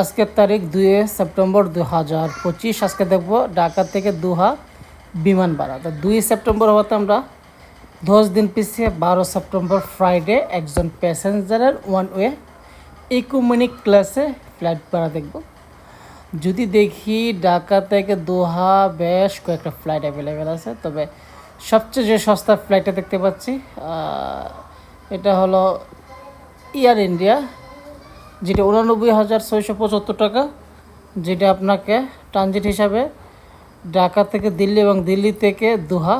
আজকের তারিখ দুই সেপ্টেম্বর দু হাজার পঁচিশ। আজকে দেখব ঢাকা থেকে দুহা বিমান ভাড়া। তো দুই সেপ্টেম্বর হতে আমরা দশ দিন পিছিয়ে বারো সেপ্টেম্বর ফ্রাইডে একজন প্যাসেঞ্জারের ওয়ান ওয়ে ইকোনমিক ক্লাসে ফ্লাইট ভাড়া দেখব। যদি দেখি ঢাকা থেকে দোহা বেশ কয়েকটা ফ্লাইট অ্যাভেলেবেল আছে, তবে সবচেয়ে যে সস্তা ফ্লাইটটা দেখতে পাচ্ছি এটা হলো এয়ার ইন্ডিয়া যেটা উনানব্বই হাজার ছয়শো পঁচাত্তর টাকা, যেটা আপনাকে ট্রানজিট হিসাবে ঢাকা থেকে দিল্লি এবং দিল্লি থেকে দোহা,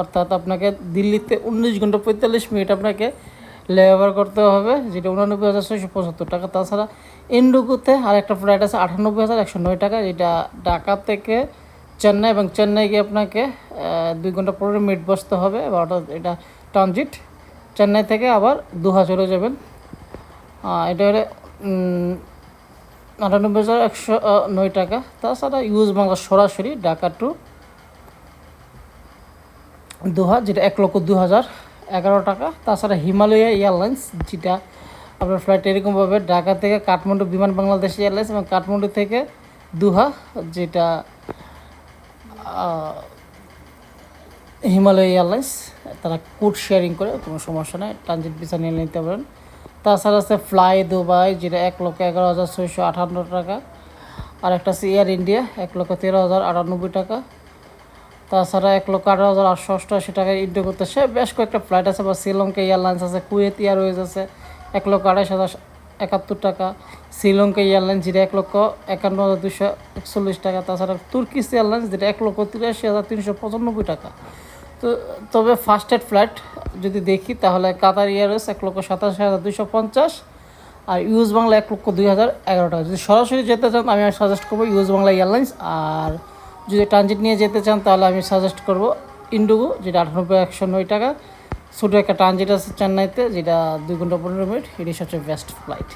অর্থাৎ আপনাকে দিল্লিতে উনিশ ঘণ্টা পঁয়তাল্লিশ মিনিট আপনাকে লেবার করতে হবে, যেটা উনানব্বই হাজার ছয়শো পঁচাত্তর টাকা। তাছাড়া ইন্ডোকোতে আরেকটা ফ্লাইট আছে, আটানব্বই হাজার একশো নয় টাকা, যেটা ঢাকা থেকে চেন্নাই এবং চেন্নাই গিয়ে আপনাকে দুই ঘণ্টা পনেরো মিনিট বসতে হবে, অর্থাৎ এটা ট্রানজিট। চেন্নাই থেকে আবার দোহা চলে যাবেন। এটা হলে আটানব্বই হাজার একশো নয় টাকা। তাছাড়া ইউজ বাংলা সরাসরি ঢাকা টু দোহা, যেটা এক লক্ষ দু হাজার এগারো টাকা। তাছাড়া হিমালয়া এয়ারলাইন্স, যেটা আপনার ফ্লাইট এরকমভাবে ঢাকা থেকে কাঠমান্ডু বিমান বাংলাদেশ এয়ারলাইন্স এবং কাঠমান্ডু থেকে দুহা, যেটা হিমালয় এয়ারলাইন্স, তারা কোড শেয়ারিং করে, কোনো সমস্যা নেই। ট্রানজিট ভিসা নিয়ে নিতে পারেন। তাছাড়া আছে ফ্লাই দুবাই যেটা এক লক্ষ এগারো হাজার ছয়শো আটান্ন টাকা। আর একটা আছে এয়ার ইন্ডিয়া এক লক্ষ তেরো হাজার আটানব্বই টাকা। তাছাড়া এক লক্ষ আঠারো হাজার আটশো অষ্টআশি টাকায় করতে সে বেশ কয়েকটা ফ্লাইট আছে বা শ্রীলঙ্কা এয়ারলাইন্স আছে কুয়েত এয়ারওয়েজ আছে, এক লক্ষ আঠাশ হাজার একাত্তর টাকা। শ্রীলঙ্কা এয়ারলাইন্স যেটা এক লক্ষ একান্ন হাজার দুশো একচল্লিশ টাকা। তাছাড়া তুর্কিস এয়ারলাইন্স যেটা এক লক্ষ তিরাশি হাজার তিনশো পঁচানব্বই টাকা। তো, তবে ফার্স্ট এড ফ্লাইট যদি দেখি, তাহলে কাতার এয়ারওয়েজ এক লক্ষ সাতাশ হাজার দুশো পঞ্চাশ আর ইউজ বাংলা এক লক্ষ দুই হাজার এগারো টাকা যদি সরাসরি যেতে চান, আমি সাজেস্ট করব ইউজ বাংলা এয়ারলাইন্স আর যদি ট্রানজিট নিয়ে যেতে চান, তাহলে আমি সাজেস্ট করব ইন্ডিগো যেটা আটানব্বই একশো নয় টাকা। ছোটো একটা ট্রানজিট আছে চেন্নাইতে, যেটা দুই ঘণ্টা পনেরো মিনিট। এটি সবচেয়ে বেস্ট ফ্লাইট